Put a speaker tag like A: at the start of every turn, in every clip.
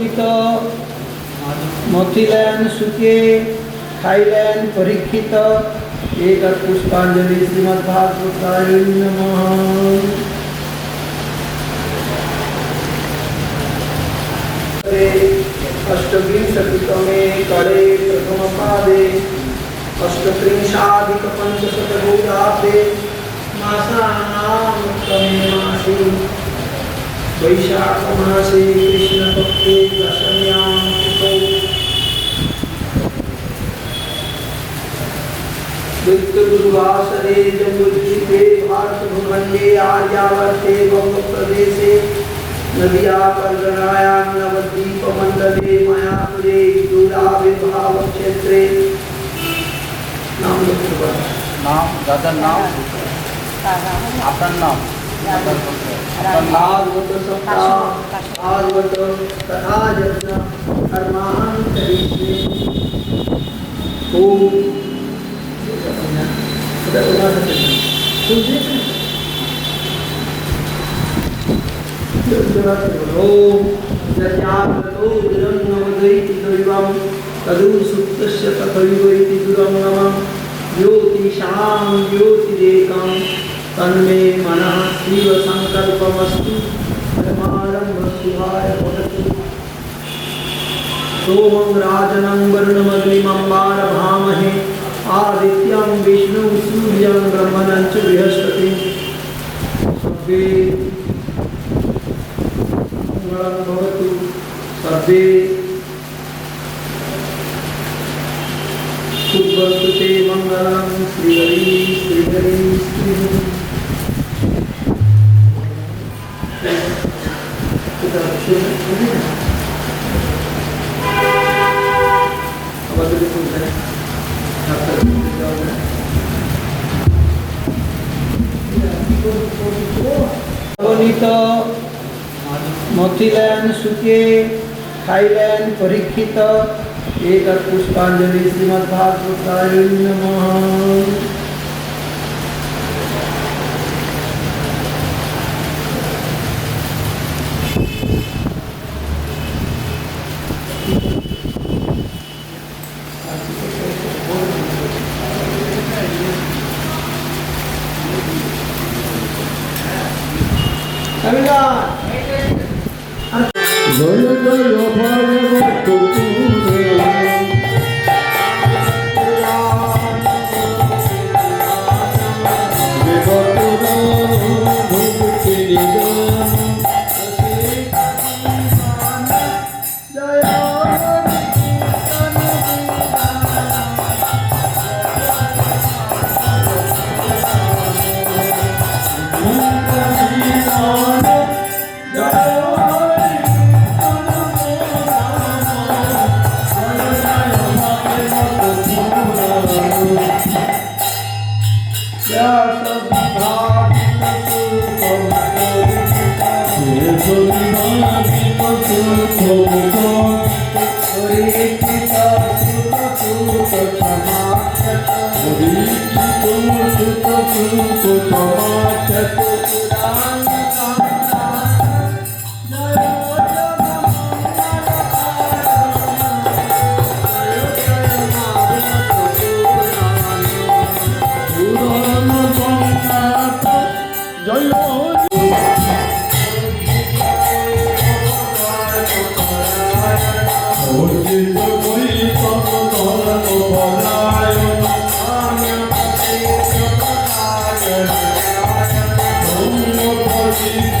A: অগণিত মথিলেন সুখে খাইলেন পরীক্ষিত এক পুষ্পাঞ্জলি শ্রীমদ্ ভাগবতায় নমঃ अष्टविंशतितमे करे प्रथमपादे अष्टत्रिंशाधिकपञ्चशतभूताब्दे मासानां तमे मासे वैशाखमासे कृष्णपक्षे दशम्यां तिथौ मृत्युर्वासरे जम्बुद्वीपे भारतभूखण्डे आर्यावर्ते बङ्गप्रदेशे नदिया परगणायां नवद्वीपमण्डले मयापुरे दूराविभावक्षेत्रे नाम नाम? दादा नाम। आपका नाम। तथागत तथागत तथा तन्मे मनः शिवसङ्कल्पमस्तु परमारम्भशुभाय भवतु सोमं राजनं वर्णमग्निमम्बारभामहे। आदित्यं सूर्यं ब्रह्मणं च मङ्गलं भवतु। ते मङ्गलं श्रीहरि श्रीहरि श्रीहरि। অগণিত মথিলেন সুখে খাইলেন পরীক্ষিত। এক পুষ্পাঞ্জলি শ্রীমদ্ ভাগবতায় নমঃ। Kamilah.
B: জয় জয় জয়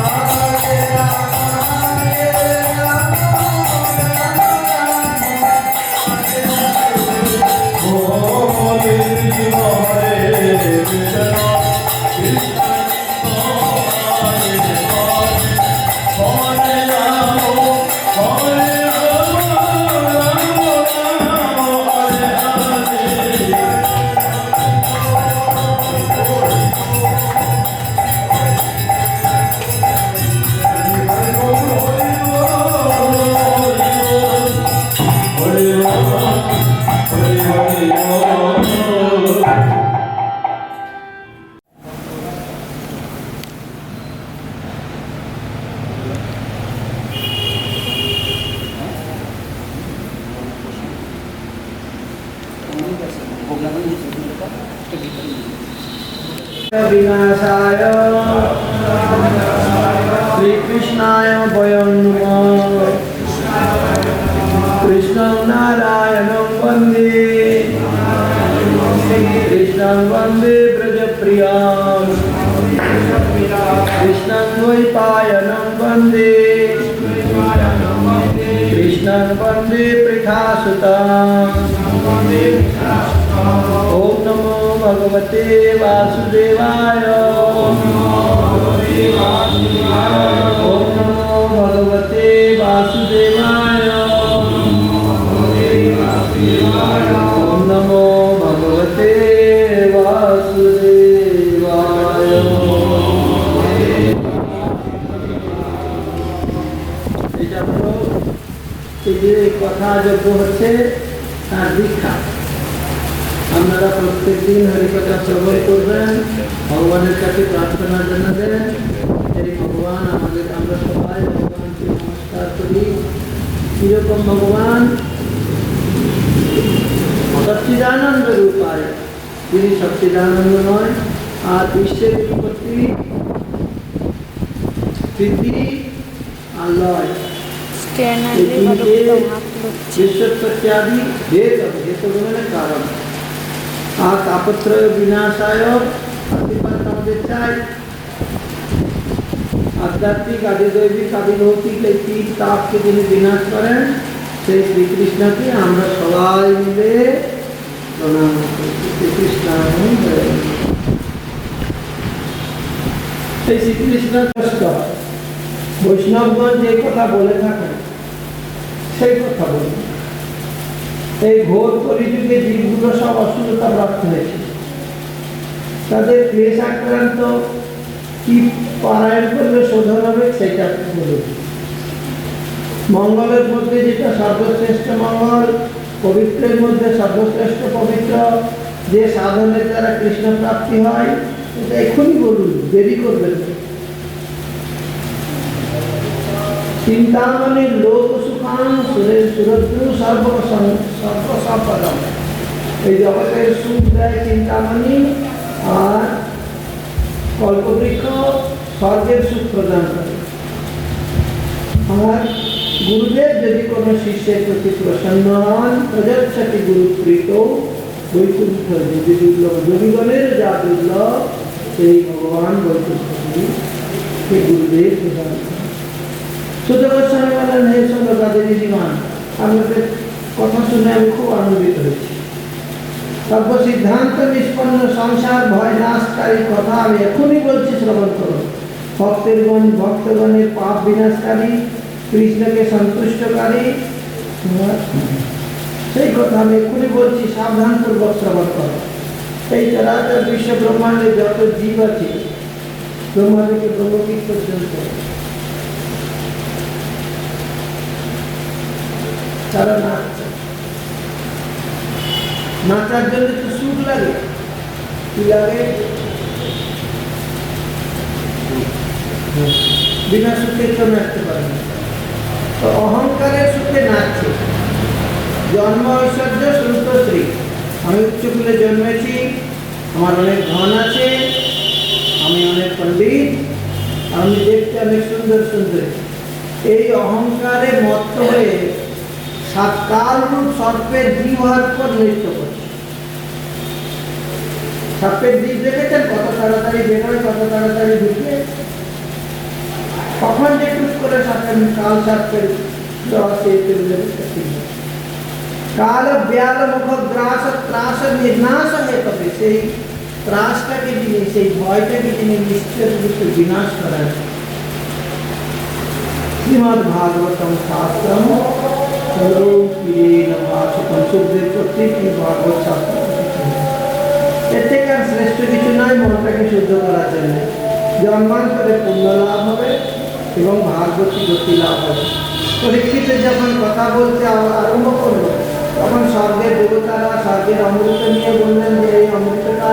A: ராஜா श्रीकृष्णाय वयं नमः कृष्णं नारायणं वन्दे कृष्णं वन्दे ब्रजप्रियां कृष्णं द्वैपायनं वन्दे कृष्णं वन्दे पृथासुताम् ভগবতে বাসুদেবায় ওম নমো ভগবতে বাসুদেবায় ওম নমো ভগবতে বাসুদেবায় এটা হলো এই যে কথা যোগ্য হচ্ছে তার দীক্ষা। আপনারা প্রত্যেক দিন হরিকথা শ্রবণ করবেন ভগবানের কাছে প্রার্থনা জানাবেন এই ভগবান আমাদের আমরা সবাই ভগবানকে নমস্কার করি কিরকম ভগবান সচ্চিদানন্দ রূপায় তিনি সচ্চিদানন্দ নয় আর বিশ্বের উৎপত্তি স্থিতি আর লয়
C: स्टैंड
A: ये
C: आने वालों
A: इनके
C: को आप लोग
A: विश्वत्यादि भेद भेद মানে কারণ আর আধ্যাত্মিক আদি দৈবিক আদি ভৌতিক এই তিন তাপকে যিনি বিনাশ করেন, সেই শ্রীকৃষ্ণকে আমরা সবাই মিলে প্রণাম শ্রীকৃষ্ণ সেই শ্রীকৃষ্ণ বৈষ্ণবগণ যে কথা বলে থাকেন, সেই কথা বলি এই ঘোর কলিযুগে জীবগুলো সব অসুস্থতা প্রাপ্ত হয়েছে তাদের ক্লেশ আক্রান্ত কি পারায়ণ করলে শোধন হবে সেটা বলুন মঙ্গলের মধ্যে যেটা সর্বশ্রেষ্ঠ মঙ্গল, পবিত্রের মধ্যে সর্বশ্রেষ্ঠ পবিত্র, যে সাধনের দ্বারা কৃষ্ণ প্রাপ্তি হয়, এটা এখনই বলুন, দেরি করবেন। চিন্তামণি লোক সুখান সুরের সুরদ্রু সর্ব সর্বসম্পদম এই জগতের সুখ দেয় চিন্তামণি আর কল্পবৃক্ষ স্বর্গের সুখ প্রদান করে। আমার গুরুদেব যদি কোনো শিষ্যের প্রতি প্রসন্ন হন, প্রজাপতি গুরুপ্রীত, বৈকুণ্ঠ যদি দুর্লভ যোগীগণের যা দুর্লভ সেই ভগবান বৈকুণ্ঠী সেই গুরুদেব প্রদান করেন সুন্দর জীবন কথা খুব আনন্দিত হয়েছি। সিদ্ধান্ত নিষ্পন্ন, সংসার, ভয়, নাশকারী কথা আমি এখনই বলছি ভক্তগণের পাপ বিনাশকারী, কৃষ্ণকে সন্তুষ্টকারী। সেই কথা আমি এক্ষুনি বলছি সাবধান পূর্বক শ্রবণ করো। এই চরাচর বিশ্ব ব্রহ্মাণ্ডে যত জীব আছে, ব্রহ্মাণ্ডকে থেকে পর্যন্ত তারা নাচছে নাচার জন্য তো সুখ লাগে। কি লাগে? বিনা সুখে কেউ নাচতে পারে তো অহংকারের সুখে নাচছে। জন্ম ঐশ্বর্য শ্রী। আমি উচ্চকুলে জন্মেছি, আমার অনেক ধন আছে, আমি অনেক পণ্ডিত, আমি দেখতে অনেক সুন্দর সুন্দর। এই অহংকারে মত্ত হয়ে সাতকাল রূপ সর্পের জীব হওয়ার পর নৃত্য করছে সাপের জীব দেখেছেন কত তাড়াতাড়ি বেরোয় কত তাড়াতাড়ি ঢুকে কখন যে টুক করে সাপের কাল সাপের রস এই চলে যাবে কাল ব্যাল মুখ গ্রাস ত্রাস নির্নাশ হয়ে তবে সেই ত্রাসটাকে যিনি সেই ভয়টাকে যিনি নিশ্চয় রূপে বিনাশ করেন শ্রীমদ ভাগবতম এবং ভাগবতী গতি লাভ হবে। পরীক্ষিত যখন কথা বলতে আরম্ভ করল তখন স্বর্গের দেবতারা, স্বর্গের অমৃত নিয়ে বললেন যে, এই অমৃতটা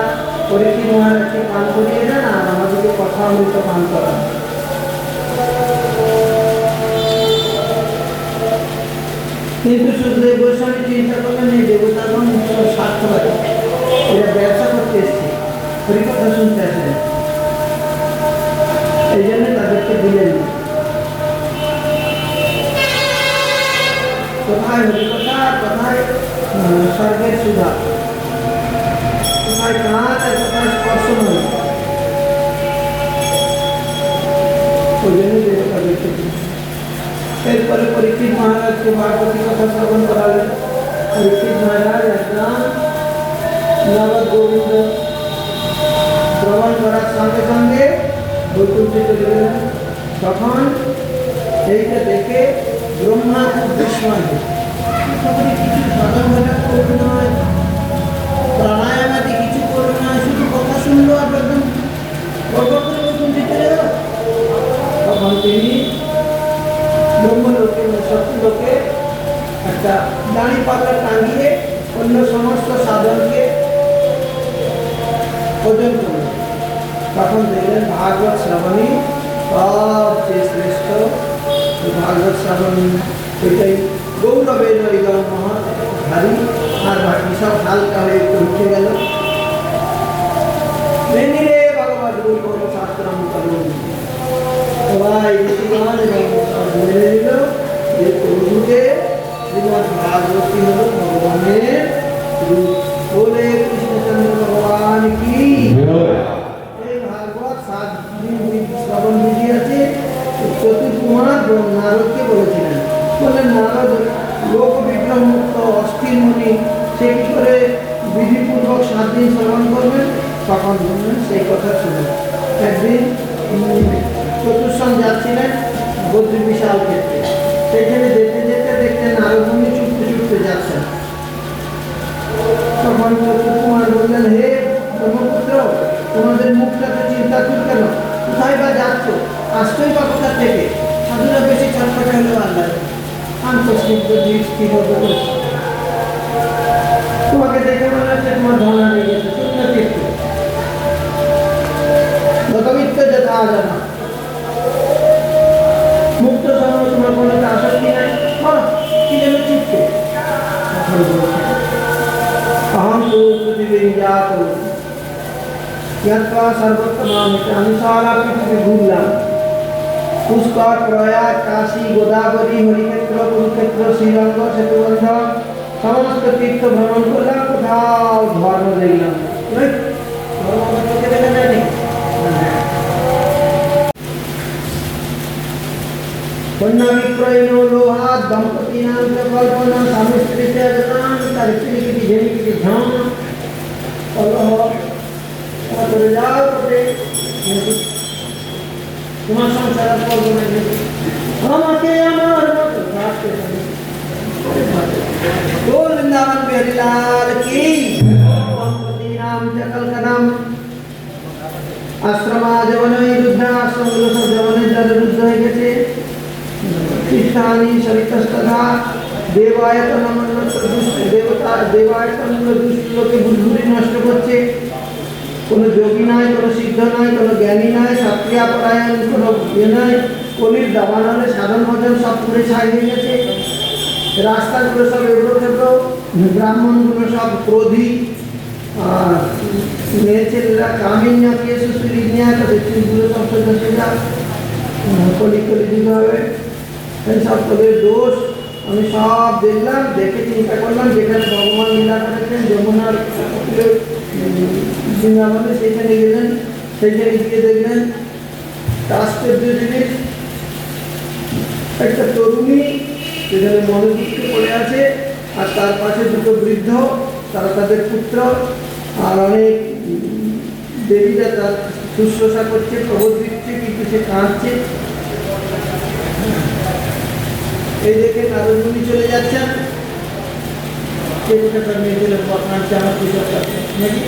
A: পরীক্ষিত মহারাজকে করিয়ে দেন আর আমাদেরকে কথা অমৃত পান করান। কিন্তু সুখদেব গোস্বামী চিন্তা করলেন এই দেবতাগণ সব স্বার্থবাদী এরা ব্যবসা করতে এসছে হরিকথা শুনতে আসেন এই জন্য তাদেরকে দিলেন। কোথায় হরিকথা কোথায় স্বর্গের সুধা কোথায় কাঁচ আর কোথায় স্পর্শময় ওই জন্য দিলেন এরপরে পরীক্ষিত মহারাজকে ভাগবতী কথা শ্রবণ করালেন। পরীক্ষিত মহারাজ একদম নবদ গোবিন্দ শ্রবণ করার সঙ্গে সঙ্গে বৈকুণ্ঠে চলে গেলেন। তখন এইটা দেখে ব্রহ্মা খুব বিস্ময় কিছু সাধন ভজন করবে নয় প্রাণায়ামাদি কিছু করবে না, শুধু কথা শুনলো আর একদম গর্ব করে তখন তিনি ব্রহ্মলোকে সত্যলোকে একটা দাঁড়ি পাতা টাঙিয়ে অন্য সমস্ত সাধনকে ওজন করলেন তখন দেখলেন ভাগবত শ্রাবণী সবচেয়ে শ্রেষ্ঠ। ভাগবত শ্রাবণী এটাই গৌরবের নৈগম মহা ভারী আর বাকি সব হালকা হয়ে একটু উঠে গেল। মেনি রে ভগবত গুরু শাস্ত্রম করুন সবাই ঋষিগণ এবং সব মেনে নিল। তখন বলছে अहम तो पृथ्वी जात यत्वा सर्वोत्तमामिति আমি সারা পৃথিবী ঘুরলাম পুষ্কর প্রয়াগ কাশী গোদাবরী হরিক্ষেত্র কুরুক্ষেত্র শ্রীরঙ্গ সেতুবন্ধ সমস্ত তীর্থ ভ্রমণ করলাম কোথাও ধর্ম দেখলাম না। এই, ধর্ম কোথাও দেখে কন্যা বিক্রয়ণ লোহা দম্পতিনাম কল্পনা স্বামী স্ত্রী তার স্ত্রী কিছু জেনে কিছু ধ্যান কলহ তারপরে যাও পথে তোমার সংসার করব না আমাকে আমার মতো থাকতে গোল বৃন্দাবন বিহারি লাল কি দম্পতিনাম কল্পনাম আশ্রমা জবনে রুদ্রাশ্রম রুদ্র যাদের রুদ্র হয়ে গেছে খ্রিস্টানি সরিতস্তথা দেবায়তন দেবতা দেবায়তনগুলো দুষ্টলোকে বুলবুলি নষ্ট করছে কোনো যোগী নাই, কোনো সিদ্ধ নাই, কোনো জ্ঞানী নাই সাত্রিয়া পরায়ণ কোনো ইয়ে নাই, কলির দাবানলে সাধন ভজন সব পুরে ছাই হয়ে গেছে। রাস্তাগুলো সব এগুলো খেতো ব্রাহ্মণগুলো সব ক্রোধী মেয়ে ছেলেরা কামিন না কে সুশ্রী নিয়ে কলি দিতে হবে। সব তোদের দোষ আমি সব দেখলাম, দেখে চিন্তা করলাম, যেখানে ভগবান লীলা করেছেন, যমুনার বৃন্দাবনে সেখানে গেলেন সেখানে গিয়ে দেখলেন আশ্চর্য জিনিস, একটা তরুণী সেখানে মনোযুক্ত পড়ে আছে, আর তার পাশে দুটো বৃদ্ধ, তারা তাদের পুত্র, আর অনেক দেবীরা তার শুশ্রূষা করছে খবর দিচ্ছে, কিন্তু সে কাঁদছে। এই দেখে নারদমুনি চলে যাচ্ছেন কে কোথাকার মেয়ে ছেলে কাঁদছে আমার কিছু একটা আছে, নাকি